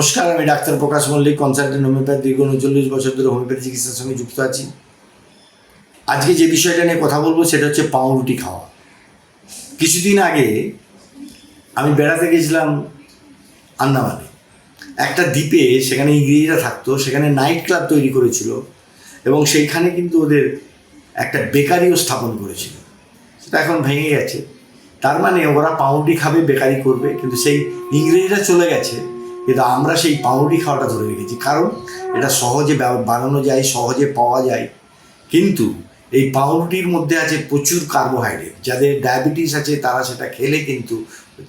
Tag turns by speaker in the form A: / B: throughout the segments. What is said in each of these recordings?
A: নমস্কার, আমি doctor Prakash Mallick, consultant homeopathy দীর্ঘ উনচল্লিশ বছর ধরে হোমিওপ্যাথি চিকিৎসার সঙ্গে যুক্ত আছি। আজকে যে বিষয়টা নিয়ে কথা বলব সেটা হচ্ছে পাউরুটি খাওয়া। কিছুদিন আগে আমি বেড়াতে গেছিলাম আন্দামানে। একটা দ্বীপে সেখানে ইংরেজিরা থাকতো, সেখানে নাইট ক্লাব তৈরি করেছিল এবং সেইখানে কিন্তু ওদের একটা বেকারিও স্থাপন করেছিল। সেটা এখন ভেঙে গেছে। তার মানে ওরা পাউরুটি খাবে, বেকারি করবে, কিন্তু সেই ইংরেজিরা চলে গেছে কিন্তু আমরা সেই পাউরুটি খাওয়াটা ধরে রেখেছি। কারণ এটা সহজে বানানো যায়, সহজে পাওয়া যায়। কিন্তু এই পাউরুটির মধ্যে আছে প্রচুর কার্বোহাইড্রেট যাদের ডায়াবেটিস আছে তারা সেটা খেলে কিন্তু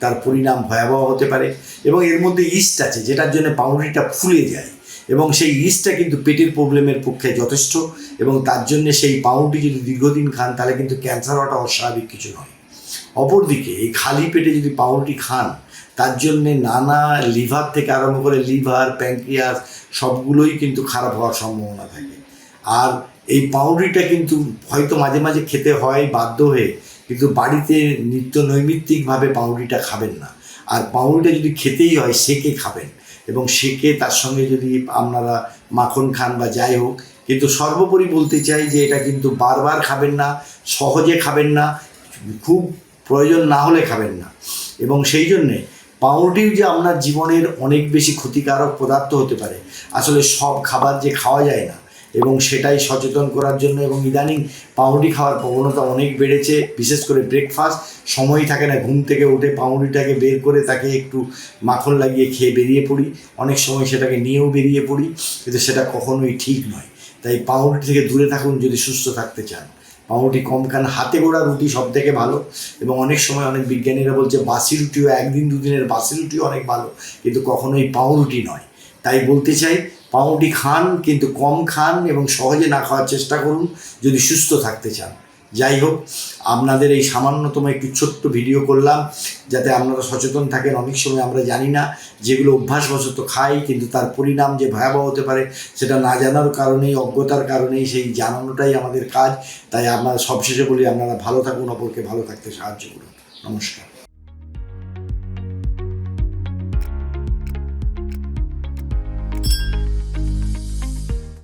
A: তার পরিণাম ভয়াবহ হতে পারে এবং এর মধ্যে ইস্ট আছে যেটার জন্য পাউরুটিটা ফুলে যায় এবং সেই ইস্টটা কিন্তু পেটের প্রবলেমের পক্ষে যথেষ্ট এবং তার জন্য সেই পাউরুটি যদি দীর্ঘদিন খান তাহলে কিন্তু ক্যান্সার হওয়াটা অস্বাভাবিক কিছু নয়। অপরদিকে এই খালি পেটে যদি পাউরুটি খান তার জন্যে নানা লিভার থেকে আরম্ভ করে লিভার প্যাঙ্ক্রিয়াস সবগুলোই কিন্তু খারাপ হওয়ার সম্ভাবনা থাকে। আর এই পাউরুটিটা কিন্তু হয়তো মাঝে মাঝে খেতে হয় বাধ্য হয়ে, কিন্তু বাড়িতে নিত্য নৈমিত্তিকভাবে পাউরুটিটা খাবেন না। আর পাউরুটিটা যদি খেতেই হয়, সেকে খাবেন। এবং সেকে তার সঙ্গে যদি আপনারা মাখন খান বা যাই হোক, কিন্তু সর্বোপরি বলতে চাই যে এটা কিন্তু বারবার খাবেন না, সহজে খাবেন না, খুব প্রয়োজন না হলে খাবেন না। এবং সেই জন্যে পাউরুটি যে আপনার জীবনের অনেক বেশি ক্ষতিকারক পদার্থ হতে পারে, আসলে সব খাবার যে খাওয়া যায় না এবং সেটাই সচেতন করার জন্য এবং ইদানিং পাউরুটি খাওয়ার প্রবণতা অনেক বেড়েছে, বিশেষ করে ব্রেকফাস্ট সময় থাকে না ঘুম থেকে উঠে পাউরুটিটাকে বের করে তাকে একটু মাখন লাগিয়ে খেয়ে বেরিয়ে পড়ি। অনেক সময় সেটাকে নিয়েও বেরিয়ে পড়ি, কিন্তু সেটা কখনোই ঠিক নয়। তাই পাউরুটি থেকে দূরে থাকুন যদি সুস্থ থাকতে চান। পাউরুটি কম খান হাতে গোড়া রুটি সব থেকে ভালো। এবং অনেক সময় অনেক বিজ্ঞানীরা বলছে বাসি রুটিও একদিন দুদিনের বাসি রুটিও অনেক ভালো, কিন্তু কখনোই পাউরুটি নয়। তাই বলতে চাই, পাউরুটি খান, কিন্তু কম খান এবং সহজে না খাওয়ার চেষ্টা করুন, যদি সুস্থ থাকতে চান। যাই হোক, আপনাদের এই সামান্যতম একটু ছোট্ট ভিডিও করলাম, যাতে আপনারা সচেতন থাকেন। অনেক সময় আমরা জানি না যেগুলো অভ্যাসবশত খাই, কিন্তু তার পরিণাম যে ভয়াবহ হতে পারে, সেটা না জানার কারণেই, অজ্ঞতার কারণেই সেই জানানোটাই আমাদের কাজ। তাই আপনারা সবশেষে বলি, আপনারা ভালো থাকুন, অপরকে ভালো থাকতে সাহায্য করুন। নমস্কার।